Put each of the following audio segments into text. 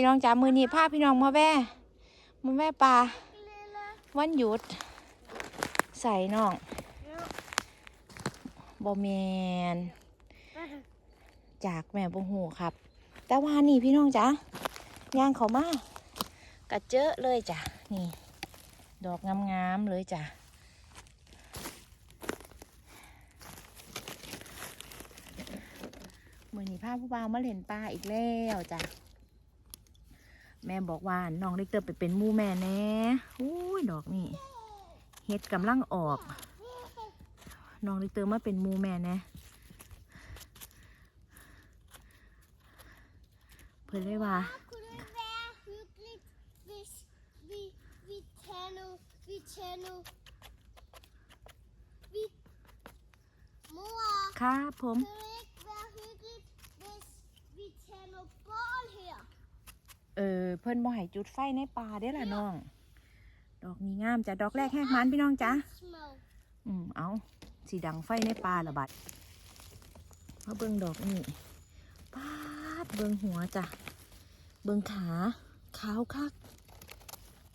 พี่น้องจ๋ามือนี้พาพี่น้องมาแว่มาแว่ปลาวันหยุด ใส่น้องบอแมนจากแม่บ่หูครับ แต่ว่านี่พี่น้องจ๋าย่างเขามากระเจอะเลยจ้ะนี่ ดอกงามๆเลยจ้ะมือนี้พาผู้บ่าวมาเล่นปลาอีกแล้วจ้ะ แม่บอกว่าน้องเล็กเติบไปเป็นมู่แม่แน่อุ้ยดอกนี่เฮ็ดกำลังออกน้องเล็กเติบมาเป็นมู่แม่แน่เพิ่อนเลยว่าครับผม kunne det เออเพิ่นบ่ให้จุดไฟในป่าเด้อล่ะน้อง ดอกนี้งามจ้ะดอกแรกแหกมันพี่น้องจ้ะ Små. อืมเอาสีดังไฟในป่าละบัดมาเบิ่งดอกนี่ปาดเบิ่งหัวจ้ะเบิ่งขาขาวคัก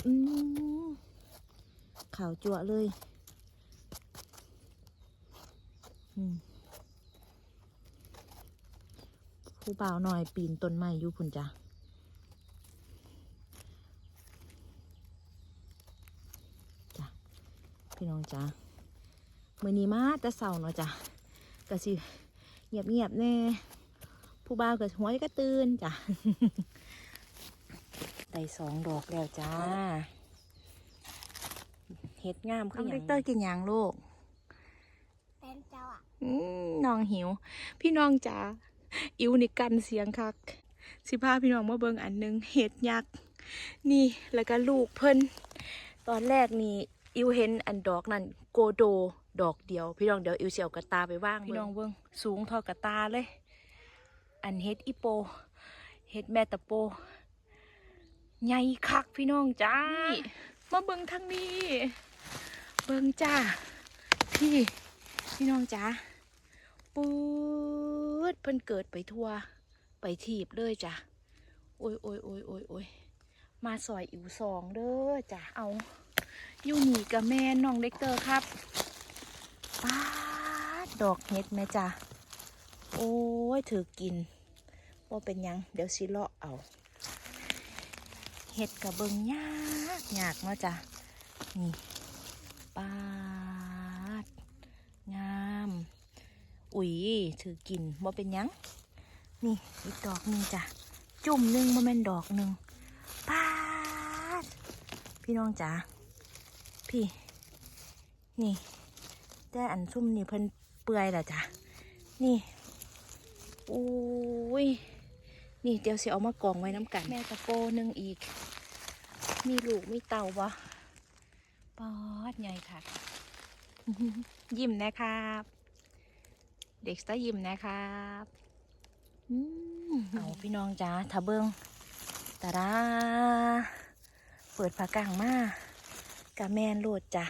อืมขาวจั่วะเลยอืมผู้บ่าวหน่อยปีนต้นไม้อยู่พุ่นจ้ะจ้ะ พี่น้องจ้ะมือนี้มาแต่เสาเนาะจ้ะก็สิเงียบเงียบๆแน่ผู้บ่าวก็หัวก็ตื่นจ้ะได้สองดอกแล้วจ้าเฮ็ดงามขึ้นอย่างเตอร์กินหยังลูก Den der var. อืมน้องหิว พี่น้องจ๋าอิวนี่กันเสียงคัก สิพาพี่น้องมาเบิ่งอันหนึงเห็ดยักษ์นี่แล้วก็ลูกเพิ่นตอนแรกนี่ อิวเห็นอันดอกนั่นโกโดดอกเดียว พี่น้องเดี๋ยวอิวเสียวกระตาไปว่างพี่น้องเบิ่งสูงเท่ากระตาเลย อันเห็ดอีโปเห็ดแม่ตะโปใหญ่คักพี่น้องจ้ามาเบิ่งทางนี้ เบิ่งจ้าพี่พี่น้องจ๋าปื๊ดเพิ่นเกิดไปทั่ว ไปทีบเลยจ้ะโอ้ยโอ้ยโอ้ยโอ้ยโอ้ยมาซอยอิวสองเด้อจ้ะเอาอ ยู่นี่กับแม่น้องเด็กเตอร์ครับป้าดดอกเห็ดแม่จ้ะโอ้ยถือกินว่าเป็นยัง เดี๋ยวสิเลาะเอา เห็ดกับเบิงยากยากเนาะจ้ะนี่ป้าด งาม อุ๊ยถือกินบ่เป็นยัง นี่อีกดอกหนึ่งจ้ะ จุ่มหนึ่งบ่แม่นดอกหนึ่งปาด พี่น้องจ๋า พี่ นี่แต่อันซุ่มนี่เพิ่นเปื่อยแล้วจ้ะ นี่อุ้ย นี่เดี๋ยวสิเอามากองไว้น้ำกัน แม่ตะโปหนึ่งอีก มีลูกมีเต่าบ่ปอดใหญ่ค่ะ ยิ้มนะครับ เด็กสตาร์ยิ้มนะครับอืมเอาพี่น้องจ้าถ้าเบิงตาดาเปิดผากางมา กะแมนโลดจ้ะ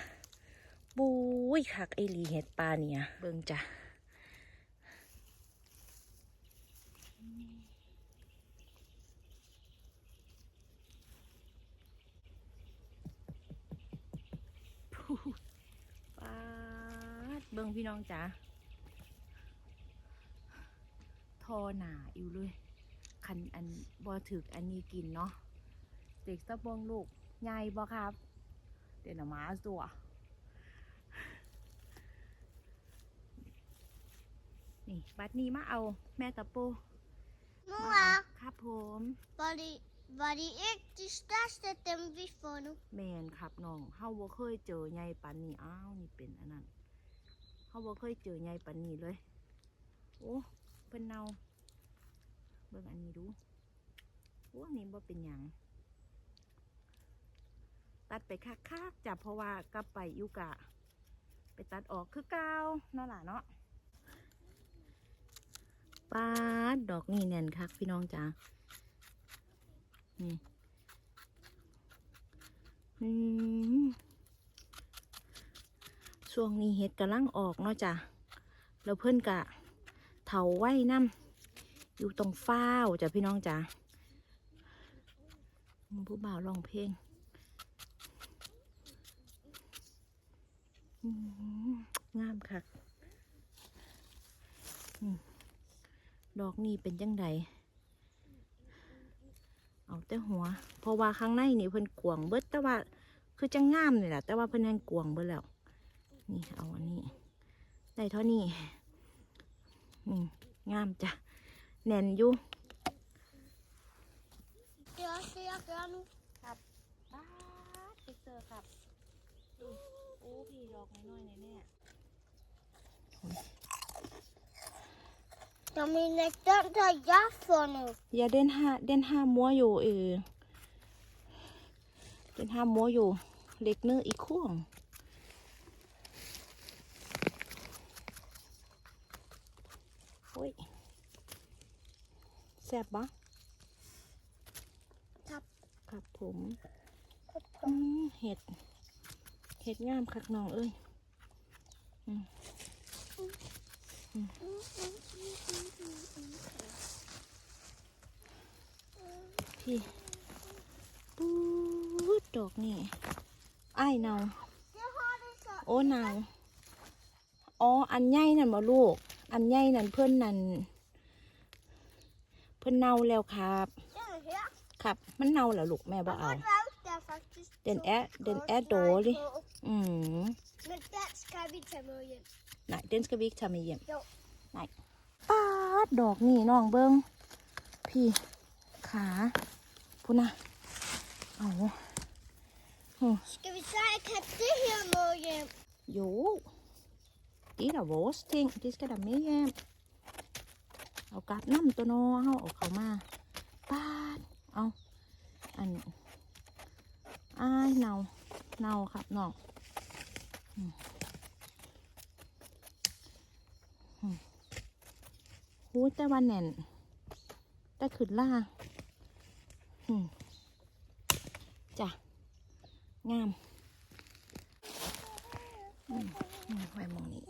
บุ้ยคักไอหลีเห็ดปลาเนี่ย เบิ่งจ้ะพูดปาดเบิ่งพี่น้องจ๋าทอหนาอยู่เลยคันอันบอถึกอันนี้กินเนาะเด็กตะบงลูกใหญ่บ่ครับ เดี๋ยวนะมาตัวนี่บัดนี้มาเอาแม่ตะปู Mor, ครับผม var de, var de ikke de største, dem vi får nu? แมนครับน้องเฮาบ่เคยเจอใหญ่ปานนี้อ้าวนี่เป็นอัน ตัดไปคักๆจ้ะเพราะว่ากลับไปอยู่กะ ไปตัดออกคือเก่าเนาะล่ะเนาะปาดดอกนี่แน่นคักพี่น้องจ้านี่อืมช่วงนี้เห็ดกำลังออกเนาะจ้ะแล้วเพื่อนกะเถาไว้น้ำอยู่ตรงฟ้าวจ้ะพี่น้องจ้ะผู้บ่าวร้องเพลงอื้อหือ งามค่ะอืมดอกนี่เป็นจังไดเอาแต่หัว เพราะว่าข้างในนี่เพิ่นกวางเบิดแต่ว่าคือจังงามนี่แหละแต่ว่าเพิ่นยังกวางเบิดแล้ว นี่เอาอันนี้ได้เท่านี้อืมงามจ้ะแน่นอยู่ Ja, ser jag grann. ครับบ้าไปเจอครับโอ้พี่ดอกน้อยๆแน่ De är nästan där för nu. อย่าเด่นห้าเด่นห้ามัวอยู่เออเด่นห้ามัวอยู่ เล็กเนื้ออีกข่วงโอ้ยแซ่บปะครับครับผมอืมเห็ด เห็ดงามคักน้องเอ้ยพี่ปูดดอกนี่ไอ้เนาโอ้เนาอ๋อ อันใหญ่นั่นบ่ลูก อันใหญ่นั่นเพื่อนนั่น เพื่อนเน่าแล้วครับ ครับ มันเน่าแล้วลูกแม่บ่าเอา har rört den faktiskt. Den så är- den gott är här dålig. på. อืม Men den ska vi ta med igen. ไหนเดนสกวิกทำมาเยี่ยม Ja. ไหนป้าดดอกนี่น้องเบิงพี่ขาพูนะเอาอืม Ska vi ta en katte här med igen? โยดีละโวสทิ้งดิสกระดับไม่แย่มเอากลับน้ำตัวโน้เอาเอาเขามาป้าดเอาอันอ้ายเนาเนาครับน้องอืมอืม หูแต่วันแน่นแต่ขึ้นล่าอืมจ้ะ งามไว้มองนี้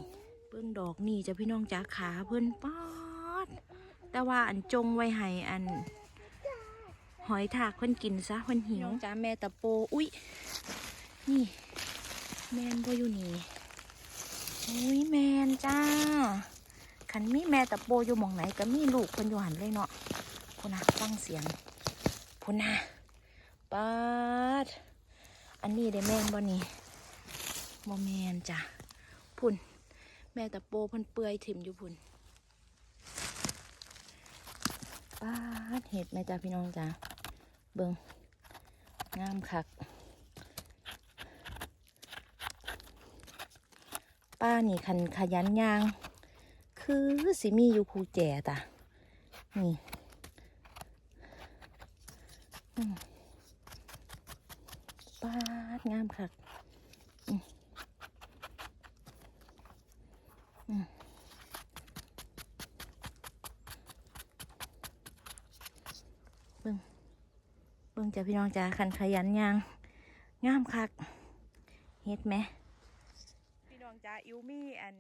เบิ่งดอกนี่จะพี่น้องจ๋าขาเพิ่นป๊อด แต่ว่าอันจงไว้ให้อัน หอยถากเพิ่นกินซะเพิ่นหิวจ้าแม่ตะโป อุ้ยนี่ แมนบ่อยู่นี่อุ้ยแมนจ้าขันมีแม่แตะโปอยู่หมองไหนก็มีลูกเพิ่นอยู่หันเลยเนาะพุนะฟังเสียงพุนะปาดอันนี้ได้แม่นบ่นี่โมแมนจ้ะพุ่น แม่แตะโปพันเปื่อยถิ่มอยู่พุ่นป้าดเห็ดแม่จ้าพี่น้องจ้าเบิงงามคัก ป้านี่คันขยันยาง คือสิมีอยู่คูแจตะนี่ป้างามคักเบิ่งจ้ะพี่น้องจ้าขันขยันยาง งามคัก เฮ็ดไหม จ้าอิวมี่อัน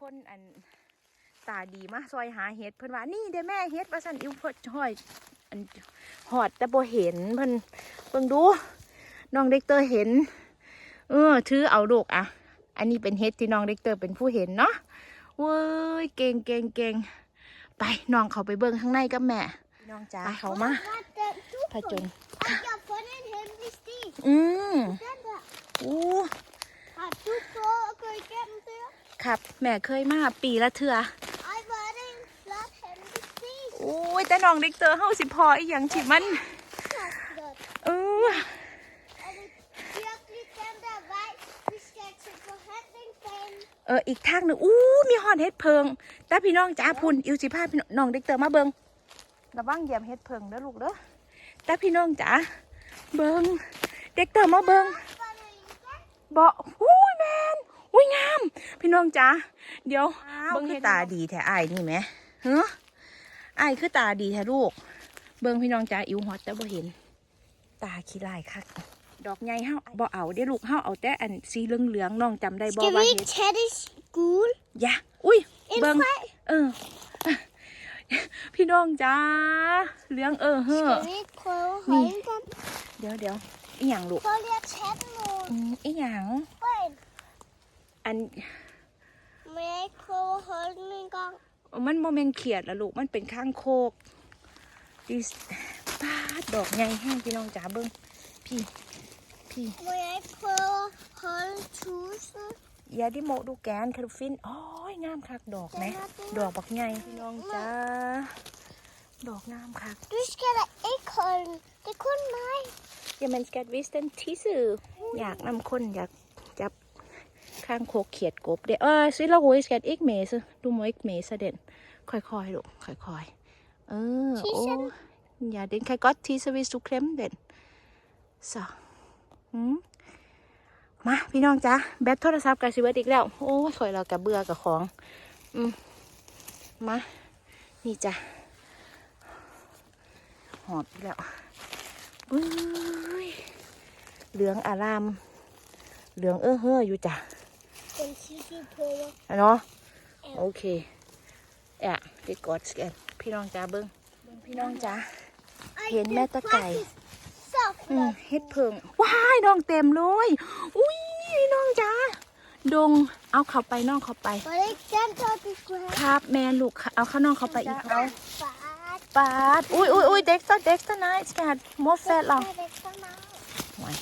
คนอันตาดีมาซอยหาเฮ็ดเพิ่นว่านี่เด้อแม่เฮ็ดว่าสั่นอิวเพิ่นห้อยอันหอดแต่บ่เห็นเพิ่นเบิ่งดูน้องเด็กเตอร์เห็น เออถือเอาลูกอะ อันนี้เป็นเฮ็ดที่น้องเด็กเตอร์เป็นผู้เห็นเนาะเว้ยเก่งเก่งเก่งไปน้องเขาไปเบิ่งข้างในกับแม่พี่น้องจ้าเขามา Vänta, du ผจญ Att jag får en hemlig stig. อืม Den där. อู้ ครับ แม่เคยมาปีละเถื่อ I var en flott hemlig stig. โอ้ยแต่น้องเด็กเตอร์เฮาสิพออีหยังที่มัน Flott. เออ Eller, virkelig den der vej, vi skal til forhandlingsbanen. เอออีกทางหนึ่งอู้มีฮอนเฮ็ดเพิง แต่พี่น้องจ้าพุ่นอิวสิพาพี่น้องเด็กเตอร์มาเบิงระวังเหยียบเฮ็ดเพิงเด้อลูกเด้อแต่พี่น้องจ้าเบิงเด็กเตอร์มาเบิง Var det ikke? บอกอุ้ย แมนอุ้ยงาม พี่น้องจ้าเดี๋ยวเบิ้งคือตาดีแท้ไอ้ายนี่ไหมเฮ้อไอ้ายคือตาดีแท้ลูก เบิ้งพี่น้องจ้าอิวฮอตแต่บ่เห็น ตาขี้ลายคักดอกใหญ่เฮาบ่เอาเด้อลูกเฮาเอาแต่อันสีเหลืองๆน้องจำได้บ่ Skal ว่า vi เฮ็ด ikke tage det gul? อย่าอุ้ย En เบิ้ง fej? เออพี่น้องจ้าเลี้ยงเออเฮ้อ Skal vi prøve at holde den? เดี๋ยวเดี๋ยวอีหยังลูก Prøv lige at tage den nu. อืมอีหยัง Ben, อัน må jeg ikke prøve at holde den en gang? มันโมเมนเขียดละลูกมันเป็นข้างโคกดิสปาดดอกใหญ่แห้งพี่น้องจ๋าเบิ้งพี่พี่ Må jeg ikke prøve at holde tusen? อย่าดิโมดูแกนคารูฟินโอ้ยงามคักดอกไหมดอกบักใหญ่พี่น้องจ้าดอกงามคัก Du skal da ikke holde den. Det er kun mig. อย่ามันสแกตวิสเทนที่สื่ออยากนำคนอยากจับ ข้างโคกเขียดกบเดี๋ยวเออซิเราโวยสแกตอีกเมสดูโมอีกเมสเด่นค่อยๆลูกค่อยๆเออโอ้อย่าเด่นใครก็ทีสวิสทุกเคลมเด่นสองหืมมาพี่น้องจ้าแบตโทรศัพท์กับสิเบิร์ดอีกแล้ว โอ้ยข่อยเรากับเบื่อกับของ อืมมา นี่จ้ะหอบอีกแล้วบุ้ยเหลืองอาราม เหลืองเอ้อเฮ้ออยู่จ้ะ Den sidste prøver. อะเนาะโอเคแอะติดกดสแกนพี่น้องจ้าเบิ้งเบิ่งพี่น้องจ้า Ej, Hende den er med, der gej. faktisk Så อืม flot. เฮ็ดเพิงว้ายน้องเต็มเลย อุ้ยน้องจ้าดงเอาเข้าไปน้องเข้าไป Var det ikke den, der du skulle have? ครับแม่ลูกเอาเข้าน้องเข้าไปอีกเอา Far, ปาดอุ้ยอุ้ยอุ้ยเด็กซะเด็กซะนายสแกนมอแฟตเรา det er ikke så meget.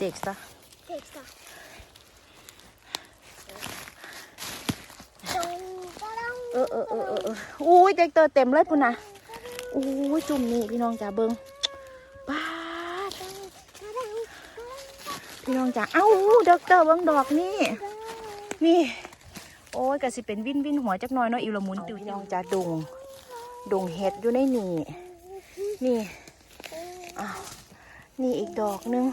เด็กซะ Det er ikke så. เออเออเออเอออุ้ยเด็กเตอเต็มเลยพุ่นนะอุ้ยจุ่มนี่พี่น้องจ้าเบิ้งป้าดพี่น้องจ้าเอ้าเด็กเตอเบิ้งดอกนี่นี่ โอ้ยก็สิเป็นวินวินหัวจักหน้อยเนาะอิวละมุนติวพี่น้องจ้าดงดงเห็ดอยู่ในนี่นี่อ้าวนี่อีกดอกหนึง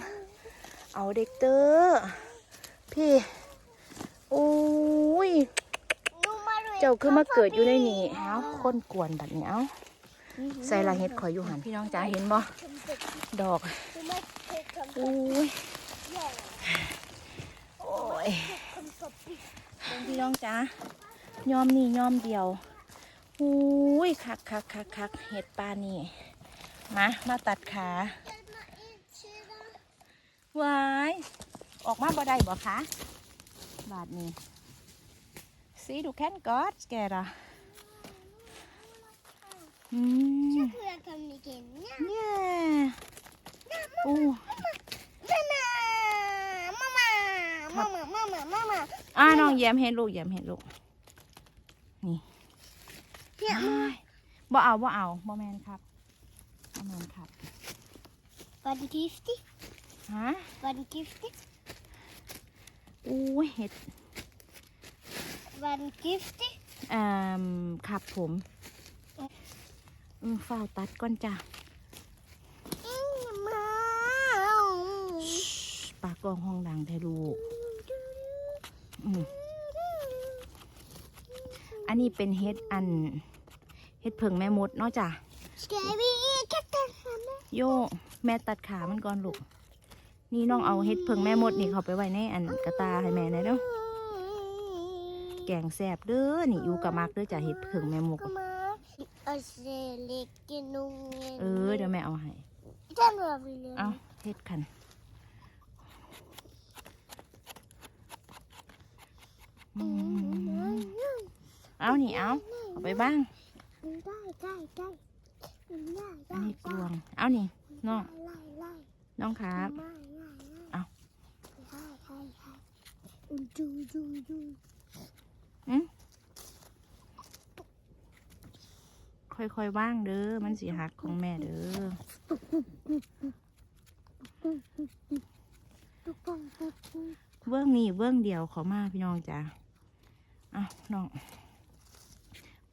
เอาเด็กเตอร์พี่โอ้ย เจ้า ikke คือมา komme เกิดอยู่ใน forbi. นี่เอ้าคนกวนแบบนี้เอ้าใส่ละเห็ดข่อยอยู่หันพี่น้องจ้าเห็นบ่ Kom forbi. ดอก Du må ikke komme โอ้ย Ja, โอ้ย kom forbi. เบิ่งพี่น้องจ้ายอมนี่ยอมเดียวอุ้ยคักคักคักคักเห็ดปลานี่มามาตัดขา Den er ind til dig. วายออกมาบ่ได้บ่คะบาดนี้ ซีดูแค้นกอดแกระอืม Så kunne jeg komme igen. Ja. เนี่ยอู้ Mamma! Mamma! Mamma, mamma, mamma. อ่าน้องแย้มเห็นลูกแย้มเห็นลูก นี่ Ja, อ้ายบ่เอาบ่เอาบ่แมนครับบ่แมนครับ Var den giftig? ฮะ Var den giftig? อู้ยเห็ด Var den giftig? อ่าครับผมอืมฝ้าวตัดก่อนจ้ะ Mamma! ปากกองห้องดังแท้ลูกอืมอันนี้เป็นเห็ดอันเห็ดเผิงแม่มดเนาะจ้ะ Skal vi ikke den her med? โยแม่ตัดขามันก่อนลูก นี่น้องเอาเห็ดเผิงแม่มดนี่เขาไปไว้ในอันกระตาให้แม่หน่อยเนาะ แกงแซ่บเด้อนี่อยู่กับมักเด้อจ้ะเห็ดเผิงแม่มด Kom Og så lægge nogle... เออเดี๋ยวแม่เอาให้ Den var vi lige. เอาเห็ดคันอืมเอานี่เอาเอาไปบ้างได้ได้ได้ได้อันนี้กลวง เอานี่น้องไล่ไล่น้องครับไล่ไล่เอาไล่ไล่ไล่ดูดูดูอืม ค่อยๆว่างเด้อ มันสีหักของแม่เด้อ เบื้องนี้เบื้องเดียวขอมาพี่น้องจ้ะเอาน้อง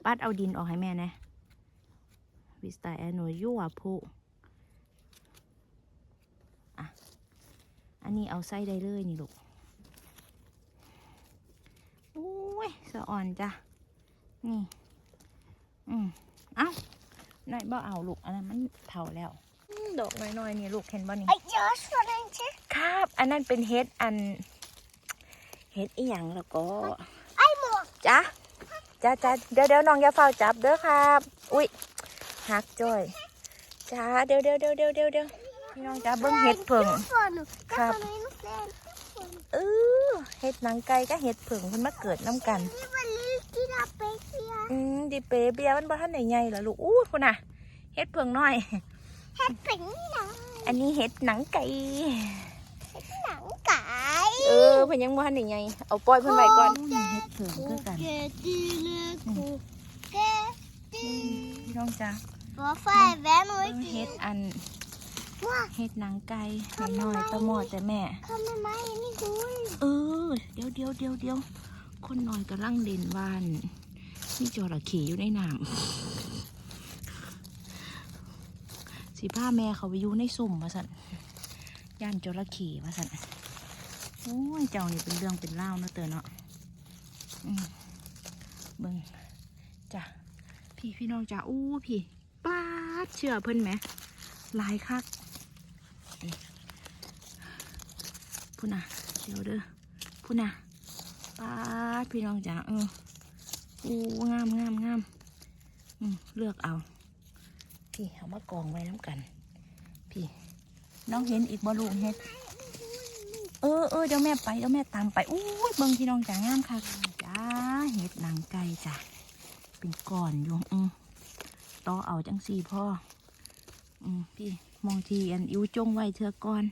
ปัดเอาดินออกให้แม่นะวิสไตแอนโนยัวผู้อะอันนี้เอาไส้ได้เลยนี่ลูก โอ้ ยสะอ่อนจ้ะ นี่ อืมเอาหน่อยบ่เอาลูกอันนั้นมันเท่าแล้วอืมดอกน้อยๆนี่ลูกเห็นบ่นี่ Ej, jeg har også fået en til. ครับ อันนั้นเป็นเฮ็ดอัน เฮ็ดอีหยังแล้วก็ Ej, mor. จ้ะจ้าจ้าเดี๋ยวเดี๋ยวน้องอย่าเฝ้าจับเด้อครับ อุ้ยหักจ้อยจ้าเดี๋ยวเดี๋ยวเดี๋ยวเดี๋ยวเดี๋ยวเดี๋ยวพี่น้องจ้าเบิ้งเห็ดเผิง Forno. Crap. Kan man inte säga forno. เออ เห็ดหนังไก่ก็เห็ดเผิงเพิ่นมาเกิดน้ำกัน Det var lite där bättre. อืมดิเปเบียมันบ่ทันได้ใหญ่เหรอลูกอู้พุ่นน่ะเห็ดเผิงน้อย Här pengarna. อันนี้เห็ดหนังไก่ Nankaj. เออเพิ่นยังบ่ทันได้ใหญ่เอาปล่อยเพิ่นไว้ก่อนเห็ดเผิงคือกัน Krokodile, krokodile. พี่น้องจ้า Varför är vän เบิ่งเห็ดอัน Wow, เห็ดหนังไก่น้อยๆตะหมอดแต่แม่ kom med mig in i gården. เออเดี๋ยวเดี๋ยวเดี๋ยวเดี๋ยวคนนอนกำลังเล่นวานนี่จระเข้อยู่ในน้ำสิผ้าแม่เขาไปอยู่ในสุ่มมาสันย่านจระเข้มาสันโอ้ยเจ้านี่เป็นเรื่องเป็นเล่าวเนาะเตอเนาะอืมเบิ่งจ้ะพี่พี่น้องจ้ะอู้พี่ป้าดเชื่อเพิ่นไหมหลายคัก พุ่นน่ะเดี๋ยวเด้อพุ่นน่ะป้าพี่น้องจ๋าเอออู้งามงามงามอืมเลือกเอา พี่เอามากองไว้น้ำกัน พี่ น้องเห็นอีกบ่ลูกเฮ็ดเออเออเดี๋ยวแม่ไปเดี๋ยวแม่ตามไปอู้ยเบิ่งพี่น้องจ๋างามค่ะจ้าเห็ดหนังไก่จ้ะเป็นก้อนอยู่อืมต่อเอาจังสี่พ่ออืมพี่มองทีอันอิวจงไว้เธอก่อน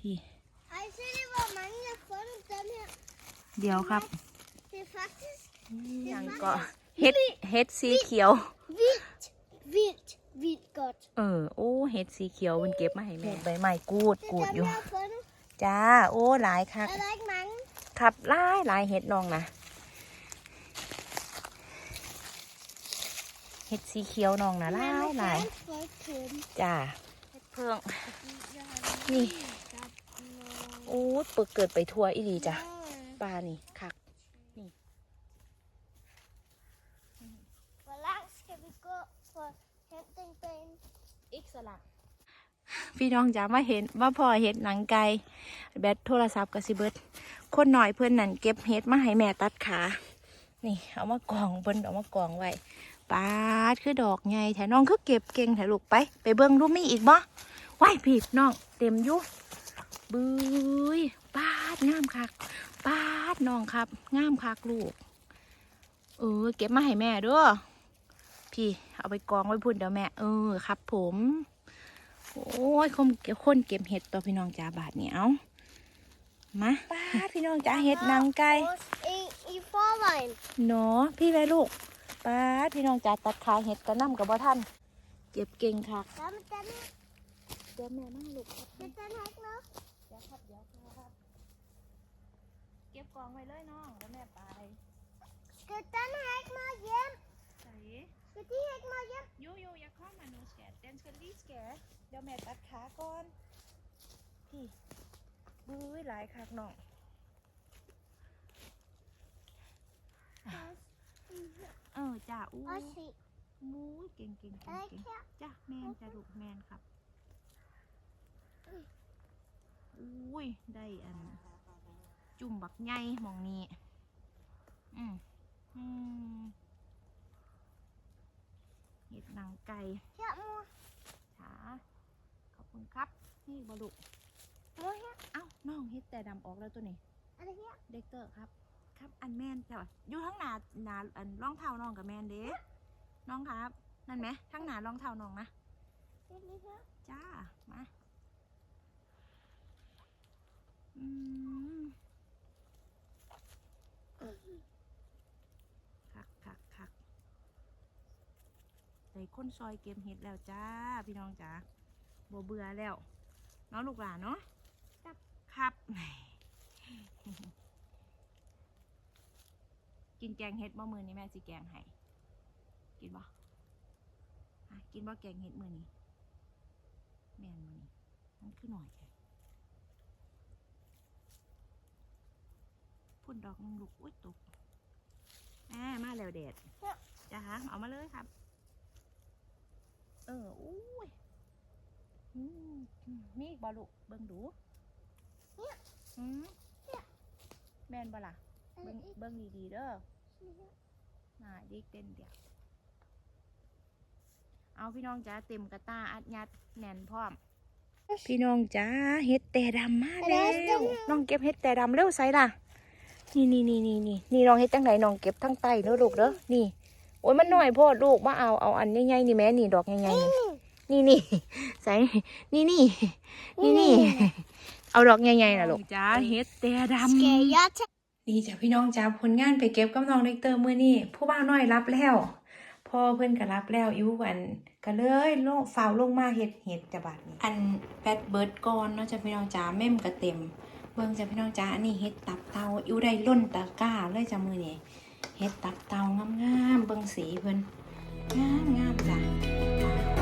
พี่ เดี๋ยวครับ Det är faktiskt ยังก็เฮ็ดเฮ็ดสีเขียว vitt, vitt, vitt gott. เออ โอ้เฮ็ดสีเขียวมันเก็บมาให้แม่ใบไม้กูด Det กูด är อยู่ den här från. จ้า โอ้หลายคัก Är det inte många? ครับหลายหลายเฮ็ดน้องนะเฮ็ดสีเขียวน้องนะหลายหลาย För kul. จ้าเฮ็ดเพิ่งนี่ โอ้ปึกเกิดไปทั่วอีดีจ้ะ ปลานี่คัก Hur långt ska vi gå för att hämta en ben? อีกสลักพี่น้องจ๋ามาเห็นว่าพ่อเห็ดหนังไก่แบตโทรศัพท์กับสิเบิดคนหน่อยเพื่อนนั่นเก็บเห็ดมาให้แม่ตัดขา นี่ เอามากองเพิ่นเอามากองไว้ปาดคือดอกไงแถน้องคือเก็บเก่งแถลูกไป ไปเบิ่งดูมีอีกบ่ว้ายพี่น้องเต็มอยู่บุ้ยปาดงามคักปาด น้องครับงามคักลูก เออ เก็บมาให้แม่เด้วยพี่ เอาไปกองไว้พุ่นเดี๋ยวแม่ เออครับ ผม โอ้ยคนเก็บคนเก็บเห็ดตัวพี่น้องจ้าบาทเนี่ยเอามาป้าดพี่น้องจ้าเห็ดนางไก่ Oss I, i förväg. เนาะพี่ไว้ลูกป้าดพี่น้องจ้าตัดขาเห็ดกระน้ำกับบ่ท่านเก็บเก่งค่ะ Ja, men den, เดี๋ยวแม่นั่งลูก men den här nu. เดี๋ยวครับเดี๋ยวครับเก็บก องไว้เลยน้องเดี๋ยวแม่ไป Ska den här med hem? ใส่ Ska den här med hem? ยูยูอย่าเข้ามาหนูแกเดนสลีสแกเดี๋ยวแม่ตัดขาก่อนพี่บื้อหลายคักน้องเออจ้าอู้ Och se. มูยเก่งเก่งเก่ง Eller เก่ง kan จ้าแมนจ้าลูกแมนครับอุ้ยได้อัน จุ่มบักใหญ่หมองนี้ อืมอืมเห็ดหนังไก่ Ja, mor. ขาขอบคุณครับ นี่บลุ Mor här. เอ้าน้องเฮ็ดแต่ดำออกแล้วตัวนี้ Eller här. เด็กเตอร์ครับ ครับอันแมนจ้ะอยู่ทั้งหนาหนาอันรองเท้าน้องกับแมนเด้น้องครับ นั่นไหมทั้งหนารองเท้าน้องนะ Eller här. จ้า มา อืม คักคักคักใส่คนซอยเกมเห็ดแล้วจ้า พี่น้องจ้าบ่เบื่อแล้ว เนาะลูกหลานเนาะครับ ครับกินแกงเห็ดบ่มือนี้แม่สิแกงให้กินบ่ฮะกินบ่แกงเห็ดมือนี้แม่นมือนี้มันคือหน่อยแค่ พุ่นดอกหนึงลูกอุ้ยตกแม่มาแล้วเด็ดจ้าเอามาเลยครับ เอออุ้ยอืมมีอีกบ่ลูกเบิ่งดูเนี่ยอืมเนี่ยแม่นบ่ล่ะเบิ่ง Eller เบิ่งดีๆเด้อ här. น่าเด็กเด่นเดียวเอาพี่น้องจ้าเต็มกระตาอัดยัดแน่นพร้อม พี่น้องจ้าเฮ็ดแต่ดำมาแล้วน้องเก็บเฮ็ดแต่ดำเร็วใส่ล่ะ นี่นี่นี่นี่นี่นี่น้องเฮ็ดจังไหนน้องเก็บทั้งใต้เด้อลูกเด้อนี่ โอ้ยมันน้อยโพดลูกมาเอาเอาอันใหญ่ๆนี่แม่นี่ดอกใหญ่ๆนี่นี่นี่ใส่นี่นี่นี่นี่เอาดอกใหญ่ๆน่ะลูกจ้าเฮ็ดแต่ดำ Ska jag ta นี่จ้ะพี่น้องจ้าผลงานไปเก็บกับน้องเล็กเตอร์มื้อนี้ผู้บ่าวน้อยรับแล้วพ่อเพิ่นก็รับแล้วอิวอันก็เลยลงฝ้าวลงมาเฮ็ดเฮ็ดจ้ะบัดนี้อันแบดเบิร์ดก่อนเนาะจ้ะพี่น้องจ้าแม่มก็เต็ม เบิ่งจ้ะพี่น้องจ้าอันนี้เฮ็ดตับเตาอยู่ได้ล้นตะกร้าเลยจ้ะมือนี่เฮ็ดตับเตางามๆเบิ่งสีเพิ่นงามๆจ้ะ